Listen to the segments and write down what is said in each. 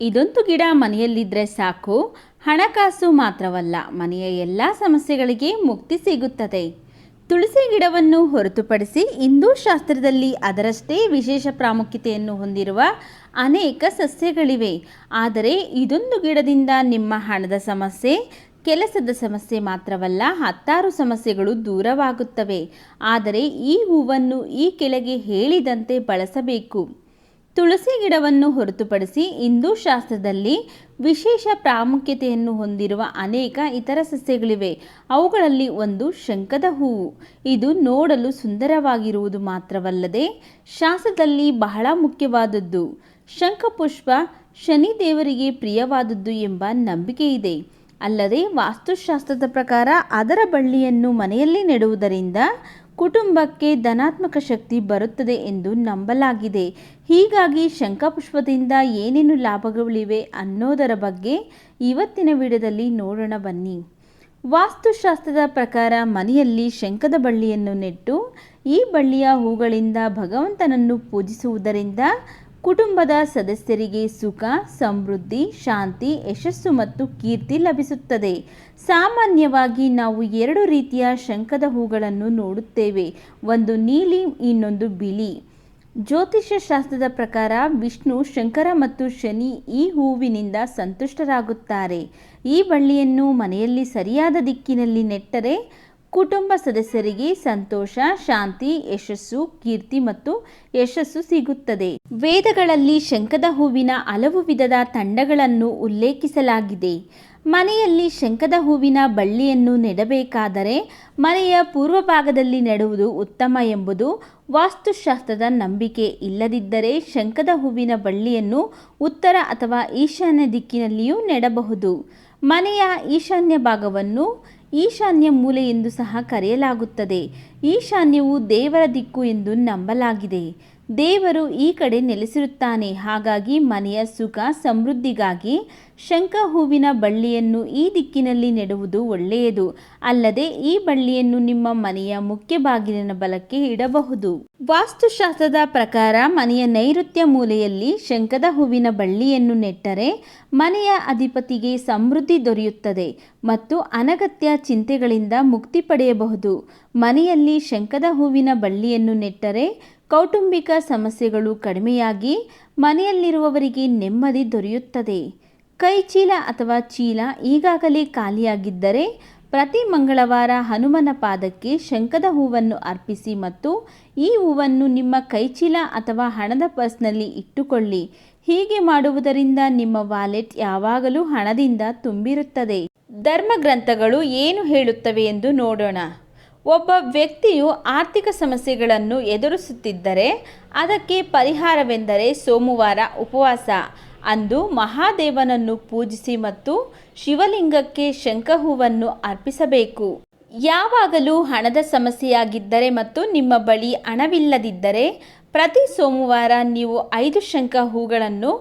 ಇದೊಂದು ಗಿಡ ಮನೆಯಲ್ಲಿದ್ದರೆ ಸಾಕು. ಹಣಕಾಸು ಮಾತ್ರವಲ್ಲ, ಮನೆಯ ಎಲ್ಲ ಸಮಸ್ಯೆಗಳಿಗೆ ಮುಕ್ತಿ ಸಿಗುತ್ತದೆ. ತುಳಸಿ ಗಿಡವನ್ನು ಹೊರತುಪಡಿಸಿ ಹಿಂದೂ ಶಾಸ್ತ್ರದಲ್ಲಿ ಅದರಷ್ಟೇ ವಿಶೇಷ ಪ್ರಾಮುಖ್ಯತೆಯನ್ನು ಹೊಂದಿರುವ ಅನೇಕ ಸಸ್ಯಗಳಿವೆ. ಆದರೆ ಇದೊಂದು ಗಿಡದಿಂದ ನಿಮ್ಮ ಹಣದ ಸಮಸ್ಯೆ, ಕೆಲಸದ ಸಮಸ್ಯೆ ಮಾತ್ರವಲ್ಲ, ಹತ್ತಾರು ಸಮಸ್ಯೆಗಳು ದೂರವಾಗುತ್ತವೆ. ಆದರೆ ಈ ಹೂವನ್ನು ಈ ಕೆಳಗೆ ಹೇಳಿದಂತೆ ಬಳಸಬೇಕು. ತುಳಸಿ ಗಿಡವನ್ನು ಹೊರತುಪಡಿಸಿ ಹಿಂದೂ ಶಾಸ್ತ್ರದಲ್ಲಿ ವಿಶೇಷ ಪ್ರಾಮುಖ್ಯತೆಯನ್ನು ಹೊಂದಿರುವ ಅನೇಕ ಇತರ ಸಸ್ಯಗಳಿವೆ. ಅವುಗಳಲ್ಲಿ ಒಂದು ಶಂಕದ ಹೂವು. ಇದು ನೋಡಲು ಸುಂದರವಾಗಿರುವುದು ಮಾತ್ರವಲ್ಲದೆ ಶಾಸ್ತ್ರದಲ್ಲಿ ಬಹಳ ಮುಖ್ಯವಾದದ್ದು. ಶಂಖಪುಷ್ಪ ಶನಿ ದೇವರಿಗೆ ಪ್ರಿಯವಾದದ್ದು ಎಂಬ ನಂಬಿಕೆ ಇದೆ. ಅಲ್ಲದೆ ವಾಸ್ತುಶಾಸ್ತ್ರದ ಪ್ರಕಾರ ಅದರ ಬಳ್ಳಿಯನ್ನು ಮನೆಯಲ್ಲಿ ನೆಡುವುದರಿಂದ ಕುಟುಂಬಕ್ಕೆ ಧನಾತ್ಮಕ ಶಕ್ತಿ ಬರುತ್ತದೆ ಎಂದು ನಂಬಲಾಗಿದೆ. ಹೀಗಾಗಿ ಶಂಖಪುಷ್ಪದಿಂದ ಏನೇನು ಲಾಭಗಳಿವೆ ಅನ್ನೋದರ ಬಗ್ಗೆ ಇವತ್ತಿನ ವಿಡಿಯೋದಲ್ಲಿ ನೋಡೋಣ ಬನ್ನಿ. ವಾಸ್ತುಶಾಸ್ತ್ರದ ಪ್ರಕಾರ ಮನೆಯಲ್ಲಿ ಶಂಖದ ಬಳ್ಳಿಯನ್ನು ನೆಟ್ಟು, ಈ ಬಳ್ಳಿಯ ಹೂಗಳಿಂದ ಭಗವಂತನನ್ನು ಪೂಜಿಸುವುದರಿಂದ ಕುಟುಂಬದ ಸದಸ್ಯರಿಗೆ ಸುಖ, ಸಮೃದ್ಧಿ, ಶಾಂತಿ, ಯಶಸ್ಸು ಮತ್ತು ಕೀರ್ತಿ ಲಭಿಸುತ್ತದೆ. ಸಾಮಾನ್ಯವಾಗಿ ನಾವು ಎರಡು ರೀತಿಯ ಶಂಖದ ಹೂಗಳನ್ನು ನೋಡುತ್ತೇವೆ. ಒಂದು ನೀಲಿ, ಇನ್ನೊಂದು ಬಿಳಿ. ಜ್ಯೋತಿಷ್ಯ ಶಾಸ್ತ್ರದ ಪ್ರಕಾರ ವಿಷ್ಣು, ಶಂಕರ ಮತ್ತು ಶನಿ ಈ ಹೂವಿನಿಂದ ಸಂತುಷ್ಟರಾಗುತ್ತಾರೆ. ಈ ಬಳ್ಳಿಯನ್ನು ಮನೆಯಲ್ಲಿ ಸರಿಯಾದ ದಿಕ್ಕಿನಲ್ಲಿ ನೆಟ್ಟರೆ ಕುಟುಂಬ ಸದಸ್ಯರಿಗೆ ಸಂತೋಷ, ಶಾಂತಿ, ಯಶಸ್ಸು, ಕೀರ್ತಿ ಮತ್ತು ಯಶಸ್ಸು ಸಿಗುತ್ತದೆ. ವೇದಗಳಲ್ಲಿ ಶಂಖದ ಹೂವಿನ ಹಲವು ವಿಧದ ತಂಡಗಳನ್ನು ಉಲ್ಲೇಖಿಸಲಾಗಿದೆ. ಮನೆಯಲ್ಲಿ ಶಂಖದ ಹೂವಿನ ಬಳ್ಳಿಯನ್ನು ನೆಡಬೇಕಾದರೆ ಮನೆಯ ಪೂರ್ವ ಭಾಗದಲ್ಲಿ ನೆಡುವುದು ಉತ್ತಮ ಎಂಬುದು ವಾಸ್ತುಶಾಸ್ತ್ರದ ನಂಬಿಕೆ. ಇಲ್ಲದಿದ್ದರೆ ಶಂಖದ ಹೂವಿನ ಬಳ್ಳಿಯನ್ನು ಉತ್ತರ ಅಥವಾ ಈಶಾನ್ಯ ದಿಕ್ಕಿನಲ್ಲಿಯೂ ನೆಡಬಹುದು. ಮನೆಯ ಈಶಾನ್ಯ ಭಾಗವನ್ನು ಈಶಾನ್ಯ ಮೂಲೆ ಎಂದು ಸಹ ಕರೆಯಲಾಗುತ್ತದೆ. ಈಶಾನ್ಯವು ದೇವರ ದಿಕ್ಕು ಎಂದು ನಂಬಲಾಗಿದೆ. ದೇವರು ಈ ಕಡೆ ನೆಲೆಸಿರುತ್ತಾನೆ. ಹಾಗಾಗಿ ಮನೆಯ ಸುಖ ಸಮೃದ್ಧಿಗಾಗಿ ಶಂಖ ಹೂವಿನ ಬಳ್ಳಿಯನ್ನು ಈ ದಿಕ್ಕಿನಲ್ಲಿ ನೆಡುವುದು ಒಳ್ಳೆಯದು. ಅಲ್ಲದೆ ಈ ಬಳ್ಳಿಯನ್ನು ನಿಮ್ಮ ಮನೆಯ ಮುಖ್ಯ ಬಾಗಿಲಿನ ಬಲಕ್ಕೆ ಇಡಬಹುದು. ವಾಸ್ತುಶಾಸ್ತ್ರದ ಪ್ರಕಾರ ಮನೆಯ ನೈಋತ್ಯ ಮೂಲೆಯಲ್ಲಿ ಶಂಖದ ಹೂವಿನ ಬಳ್ಳಿಯನ್ನು ನೆಟ್ಟರೆ ಮನೆಯ ಅಧಿಪತಿಗೆ ಸಮೃದ್ಧಿ ದೊರೆಯುತ್ತದೆ ಮತ್ತು ಅನಗತ್ಯ ಚಿಂತೆಗಳಿಂದ ಮುಕ್ತಿ ಪಡೆಯಬಹುದು. ಮನೆಯಲ್ಲಿ ಶಂಕದ ಹೂವಿನ ಬಳ್ಳಿಯನ್ನು ನೆಟ್ಟರೆ ಕೌಟುಂಬಿಕ ಸಮಸ್ಯೆಗಳು ಕಡಿಮೆಯಾಗಿ ಮನೆಯಲ್ಲಿರುವವರಿಗೆ ನೆಮ್ಮದಿ ದೊರೆಯುತ್ತದೆ. ಕೈ ಚೀಲ ಅಥವಾ ಚೀಲ ಈಗಾಗಲೇ ಖಾಲಿಯಾಗಿದ್ದರೆ ಪ್ರತಿ ಮಂಗಳವಾರ ಹನುಮನ ಪಾದಕ್ಕೆ ಶಂಕದ ಹೂವನ್ನು ಅರ್ಪಿಸಿ ಮತ್ತು ಈ ಹೂವನ್ನು ನಿಮ್ಮ ಕೈಚೀಲ ಅಥವಾ ಹಣದ ಪರ್ಸ್ನಲ್ಲಿ ಇಟ್ಟುಕೊಳ್ಳಿ. ಹೀಗೆ ಮಾಡುವುದರಿಂದ ನಿಮ್ಮ ವಾಲೆಟ್ ಯಾವಾಗಲೂ ಹಣದಿಂದ ತುಂಬಿರುತ್ತದೆ. ಧರ್ಮ ಗ್ರಂಥಗಳು ಏನು ಹೇಳುತ್ತವೆ ಎಂದು ನೋಡೋಣ. ಒಬ್ಬ ವ್ಯಕ್ತಿಯು ಆರ್ಥಿಕ ಸಮಸ್ಯೆಗಳನ್ನು ಎದುರಿಸುತ್ತಿದ್ದರೆ ಅದಕ್ಕೆ ಪರಿಹಾರವೆಂದರೆ ಸೋಮವಾರ ಉಪವಾಸ. ಅಂದು ಮಹಾದೇವನನ್ನು ಪೂಜಿಸಿ ಮತ್ತು ಶಿವಲಿಂಗಕ್ಕೆ ಶಂಖಹೂವನ್ನು ಅರ್ಪಿಸಬೇಕು. ಯಾವಾಗಲೂ ಹಣದ ಸಮಸ್ಯೆಯಾಗಿದ್ದರೆ ಮತ್ತು ನಿಮ್ಮ ಬಳಿ ಹಣವಿಲ್ಲದಿದ್ದರೆ ಪ್ರತಿ ಸೋಮವಾರ ನೀವು ಐದು ಶಂಖ ಹೂಗಳನ್ನು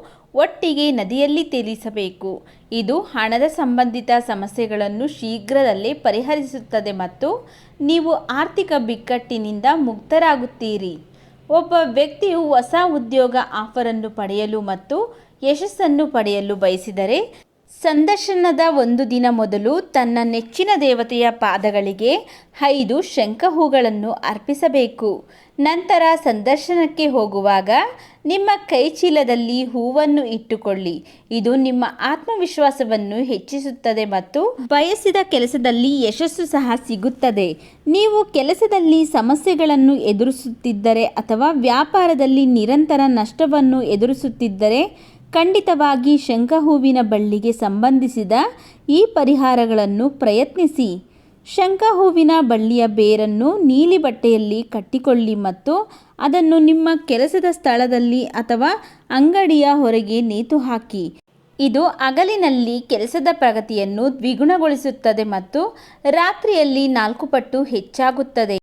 ಒಟ್ಟಿಗೆ ನದಿಯಲ್ಲಿ ತೇಲಿಸಬೇಕು. ಇದು ಹಣದ ಸಂಬಂಧಿತ ಸಮಸ್ಯೆಗಳನ್ನು ಶೀಘ್ರದಲ್ಲೇ ಪರಿಹರಿಸುತ್ತದೆ ಮತ್ತು ನೀವು ಆರ್ಥಿಕ ಬಿಕ್ಕಟ್ಟಿನಿಂದ ಮುಕ್ತರಾಗುತ್ತೀರಿ. ಒಬ್ಬ ವ್ಯಕ್ತಿಯು ಹೊಸ ಉದ್ಯೋಗ ಆಫರನ್ನು ಪಡೆಯಲು ಮತ್ತು ಯಶಸ್ಸನ್ನು ಪಡೆಯಲು ಬಯಸಿದರೆ ಸಂದರ್ಶನದ ಒಂದು ದಿನ ಮೊದಲು ತನ್ನ ನೆಚ್ಚಿನ ದೇವತೆಯ ಪಾದಗಳಿಗೆ ಐದು ಶಂಖ ಹೂಗಳನ್ನು ಅರ್ಪಿಸಬೇಕು. ನಂತರ ಸಂದರ್ಶನಕ್ಕೆ ಹೋಗುವಾಗ ನಿಮ್ಮ ಕೈಚೀಲದಲ್ಲಿ ಹೂವನ್ನು ಇಟ್ಟುಕೊಳ್ಳಿ. ಇದು ನಿಮ್ಮ ಆತ್ಮವಿಶ್ವಾಸವನ್ನು ಹೆಚ್ಚಿಸುತ್ತದೆ ಮತ್ತು ಬಯಸಿದ ಕೆಲಸದಲ್ಲಿ ಯಶಸ್ಸು ಸಹ ಸಿಗುತ್ತದೆ. ನೀವು ಕೆಲಸದಲ್ಲಿ ಸಮಸ್ಯೆಗಳನ್ನು ಎದುರಿಸುತ್ತಿದ್ದರೆ ಅಥವಾ ವ್ಯಾಪಾರದಲ್ಲಿ ನಿರಂತರ ನಷ್ಟವನ್ನು ಎದುರಿಸುತ್ತಿದ್ದರೆ ಖಂಡಿತವಾಗಿ ಶಂಖಹೂವಿನ ಬಳ್ಳಿಗೆ ಸಂಬಂಧಿಸಿದ ಈ ಪರಿಹಾರಗಳನ್ನು ಪ್ರಯತ್ನಿಸಿ. ಶಂಖಹೂವಿನ ಬಳ್ಳಿಯ ಬೇರನ್ನು ನೀಲಿ ಬಟ್ಟೆಯಲ್ಲಿ ಕಟ್ಟಿಕೊಳ್ಳಿ ಮತ್ತು ಅದನ್ನು ನಿಮ್ಮ ಕೆಲಸದ ಸ್ಥಳದಲ್ಲಿ ಅಥವಾ ಅಂಗಡಿಯ ಹೊರಗೆ ನೇತು ಹಾಕಿ. ಇದು ಹಗಲಿನಲ್ಲಿ ಕೆಲಸದ ಪ್ರಗತಿಯನ್ನು ದ್ವಿಗುಣಗೊಳಿಸುತ್ತದೆ ಮತ್ತು ರಾತ್ರಿಯಲ್ಲಿ ನಾಲ್ಕು ಪಟ್ಟು ಹೆಚ್ಚಾಗುತ್ತದೆ.